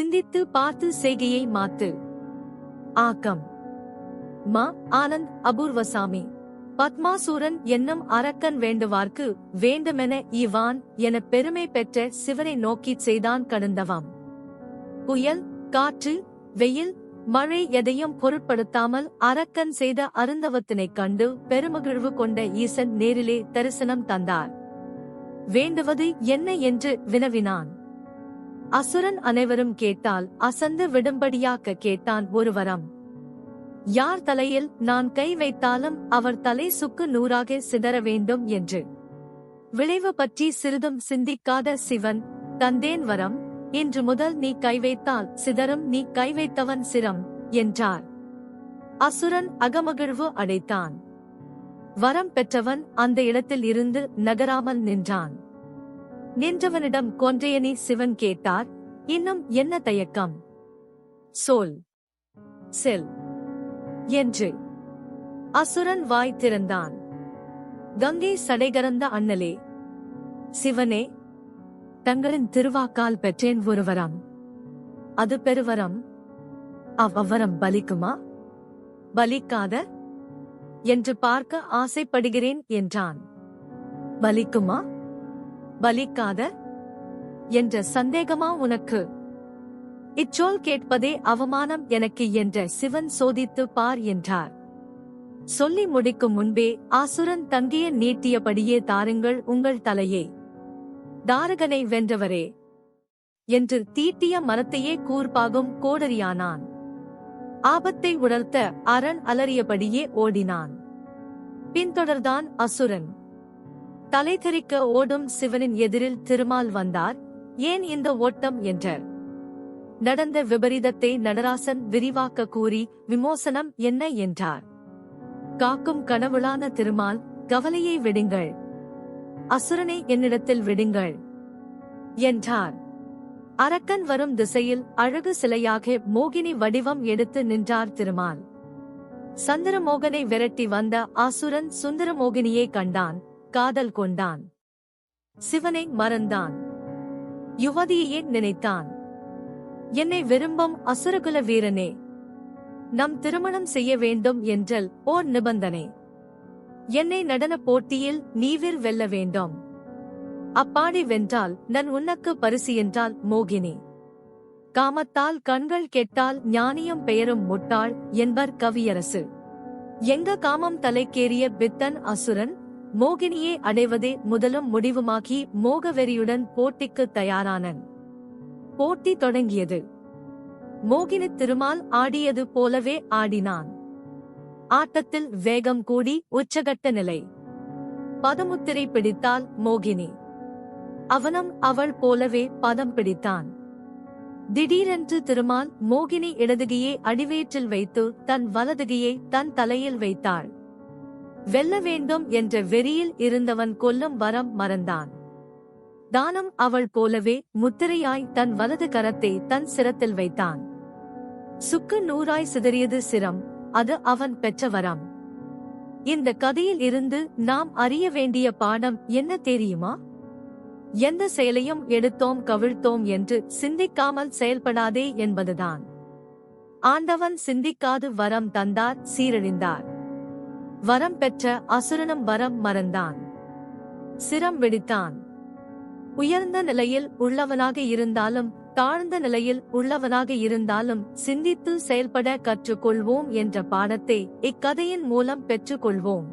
சிந்தித்து பார்த்து செய்கையை மாத்து. ஆக்கம். மா ஆனந்த் அபூர்வசாமி. பத்மாசூரன் என்னும் அரக்கன் வேண்டுவார்க்கு வேண்டுமென இவான் என பெருமை பெற்ற சிவனை நோக்கிச் செய்தான் கடந்தவாம். புயல் காற்று வெயில் மழை எதையும் பொருட்படுத்தாமல் அரக்கன் செய்த அருந்தவத்தினைக் கண்டு பெருமகிழ்வு கொண்ட ஈசன் நேரிலே தரிசனம் தந்தார். வேண்டுவது என்ன என்று வினவினான். அசுரன் அனைவரும் கேட்டால் அசந்து விடும்படியாக்க கேட்டான் ஒரு வரம் யார் தலையில் நான் கை வைத்தாலும் அவர் தலை சுக்கு நூறாக சிதற வேண்டும் என்று. விளைவு பற்றி சிறிதும் சிந்திக்காத சிவன் தந்தேன் வரம் இன்று முதல் நீ கை வைத்தால் சிதறும் நீ கை வைத்தவன் சிரம் என்றார். அசுரன் அகமகிழ்வு அடைத்தான். வரம் பெற்றவன் அந்த இடத்தில் இருந்து நகராமல் நின்றான். நின்றவனிடம் கொன்றையனி சிவன் கேட்டார் இன்னும் என்ன தயக்கம்? சோல். செல். என்று. அசுரன் வாய் திறந்தான். கங்கை சடைகரந்த அண்ணலே. சிவனே. தங்களின் திருவாக்கால் பெற்றேன் ஒருவரம். அது பெருவரம். அவ்வரம் பலிக்குமா? பலிக்காத. என்று பார்க்க ஆசைப்படுகிறேன் என்றான். பலிக்குமா? பலிக்காத என்ற சந்தேகமா உனக்கு? இச்சொல் கேட்பதே அவமானம் எனக்கு என்ற சிவன் சோதித்து பார் என்றார். சொல்லி முடிக்கும் முன்பே ஆசுரன் தங்கிய நீட்டியபடியே தாருங்கள் உங்கள் தலையே. தாரகனை வென்றவரே. என்று தீட்டிய மரத்தையே கூர்ப்பாகும் கோடரியானான். ஆபத்தை உணர்த்த அரண் அலறியபடியே ஓடினான். பின்தொடர்தான் அசுரன். தலைதெறிக்க ஓடும் சிவனின் எதிரில் திருமால் வந்தார். ஏன் இந்த ஓட்டம்? என்றார். நடந்த விபரீதத்தை நடராசன் விரிவாக்க கூறி விமோசனம் என்ன? என்றார். காக்கும் கனவுளான திருமால் கவலையை விடுங்கள். அசுரனை என்னிடத்தில் விடுங்கள். என்றார். அரக்கன் வரும் திசையில் அழகு சிலையாக மோகினி வடிவம் எடுத்து நின்றார் திருமால். சந்திரமோகனை விரட்டி வந்த அசுரன் சுந்தரமோகினியை கண்டான். காதல் கொண்டான். சிவனை மறந்தான். யுவதியையே நினைத்தான். என்னை விரும்பும் அசுரகுல வீரனே நம் திருமணம் செய்ய வேண்டும் என்றல் ஓர் நிபந்தனை. என்னை நடன போட்டியில் நீவிர் வெல்ல வேண்டும். அப்பாடி வென்றால் நன் உனக்கு பரிசு என்றால் மோகினி. காமத்தால் கண்கள் கெட்டால் ஞானியம் பெயரும் முட்டாள் என்பர் கவியரசு. எங்க காமம் தலைக்கேறிய பித்தன் அசுரன் மோகினியை அடைவதே முதலும் முடிவுமாக்கி மோகவெறியுடன் போட்டிக்கு தயாரானன். போட்டி தொடங்கியது. மோகினி திருமால் ஆடியது போலவே ஆடினான். ஆட்டத்தில் வேகம் கூடி உச்சகட்ட நிலை. பதமுத்திரை பிடித்தால் மோகினி. அவனும் அவள் போலவே பதம் பிடித்தான். திடீரென்று திருமால் மோகினி இடதுகையை அடிவயிற்றில் வைத்து தன் வலதுகையை தன் தலையில் வைத்தாள். வெல்ல வேண்டும் என்ற வெறியில் இருந்தவன் கொல்லும் வரம் மறந்தான். தானம் அவள் போலவே முத்திரையாய் தன் வலது கரத்தை தன் சிரத்தில் வைத்தான். சுக்கு நூறாய் சிதறியது சிரம் அது அவன் பெற்ற வரம். இந்த கதையில் இருந்து நாம் அறிய வேண்டிய பாடம் என்ன தெரியுமா? எந்த செயலையும் எடுத்தோம் கவிழ்த்தோம் என்று சிந்திக்காமல் செயல்படாதே என்பதுதான். ஆண்டவன் சிந்திக்காது வரம் தந்தார் சீரழிந்தார். வரம் பெற்ற அசுரனும் வரம் மறந்தான். சிரம் வெடித்தான். உயர்ந்த நிலையில் உள்ளவனாக இருந்தாலும் தாழ்ந்த நிலையில் உள்ளவனாக இருந்தாலும் சிந்தித்து செயல்பட கற்றுக்கொள்வோம் என்ற பாடத்தை இக்கதையின் மூலம் பெற்றுக்கொள்வோம்.